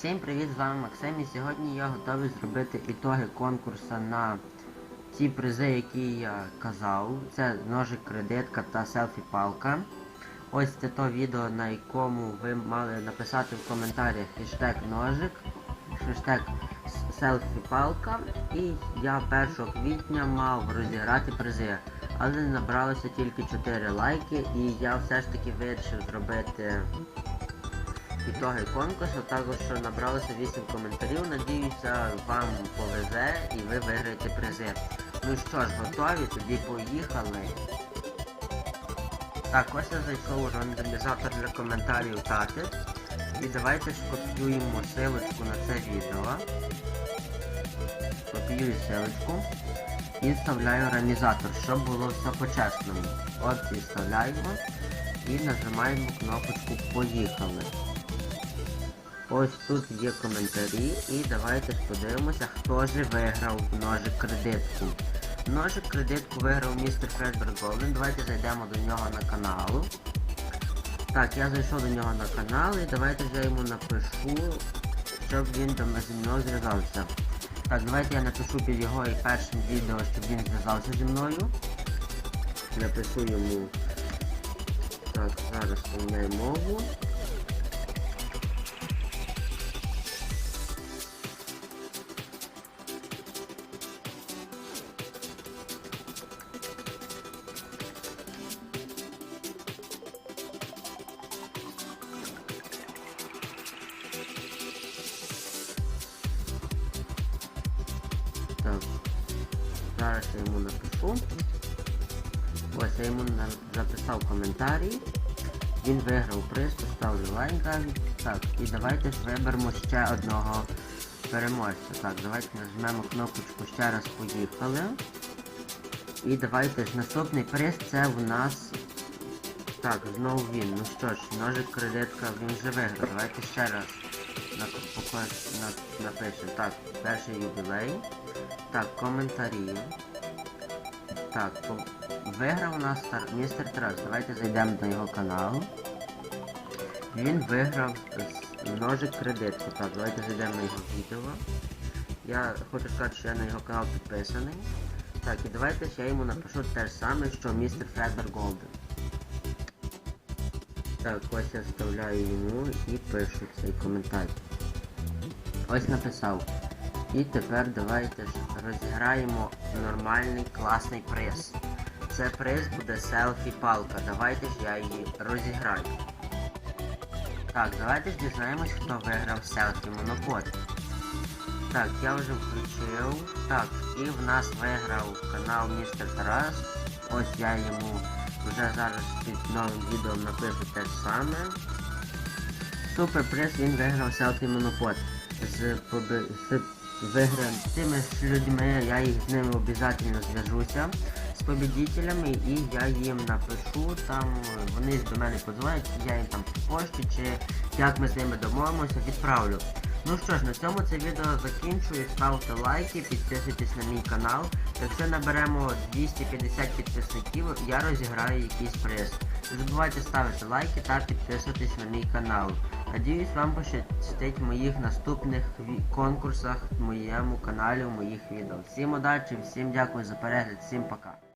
Всім привіт, з вами Максим і сьогодні я готовий зробити ітоги конкурсу на ті призи, які я казав. Це ножик кредитка та селфі-палка. Ось це то відео, на якому ви мали написати в коментарях хештег ножик, хештег селфі-палка. І я 1 квітня мав розіграти призи. Але набралося тільки 4 лайки і я все ж таки вирішив зробити ітоги конкурсу, також що набралося 8 коментарів. Надіюся, вам повезе і ви виграєте призи. Ну що ж, готові? Тоді поїхали. Так, ось я зайшов у рандомізатор для коментарів тати. І давайте скопіюємо силочку на це відео. Копіюю силочку і вставляю ранізатор, щоб було все по-чесному. Опції вставляємо і нажимаємо кнопочку Поїхали. Ось тут є коментарі і давайте подивимося, хто ж виграв ножик кредитку. Ножик кредитку виграв містер Фредберг Голден. Давайте зайдемо до нього на канал. Так, я зайшов до нього на канал і давайте я йому напишу, щоб він до зі мною зв'язався. Так, давайте я напишу під його і першим відео, щоб він зв'язався зі мною. Напишу йому. Так, зараз поміняю мову. Так, зараз я йому напишу. Ось я йому записав коментарі. Він виграв приз, поставлю лайк. Так, і давайте ж виберемо ще одного переможця. Так, давайте нажмемо кнопочку ще раз поїхали. І давайте ж наступний приз це у нас. Так, знову він. Ну що ж, ножик кредитка, він вже виграв. Давайте ще раз на, напишемо. Так, перший юбілей. Так, коментарі. Так, виграв у нас містер Тарас. Давайте зайдемо на його канал. Він виграв з- ножик кредитку. Так, давайте зайдемо на його відео. Я хочу сказати, що я на його канал підписаний. Так, і давайте я йому напишу те ж саме, що містер Фредбер Голден. Так, ось я вставляю йому і пишу цей коментар. Ось написав. І тепер давайте ж розіграємо нормальний класний приз. Це приз буде селфі-палка. Давайте ж я її розіграю. Так, давайте ж дізнаємось, хто виграв селфі монопод. Так, я вже включив. Так, і в нас виграв канал Містер Тарас. Ось я йому вже зараз під новим відео напишу те ж саме. Супер приз він виграв селфі монопод. З, з вигран... тими ж людьми я їх з ними обов'язково зв'яжуся з победителями і я їм напишу, там вони до мене подзвонять, я їм там по пошті чи як ми з ними домовимося, відправлю. Ну що ж, на цьому це відео закінчую. Ставте лайки, підписуйтесь на мій канал. Якщо наберемо 250 підписників, я розіграю якийсь приз. Не забувайте ставити лайки та підписуватись на мій канал. Надіюсь, вам пощастить в моїх наступних конкурсах в моєму каналі, в моїх відео. Всім удачі, всім дякую за перегляд, всім пока.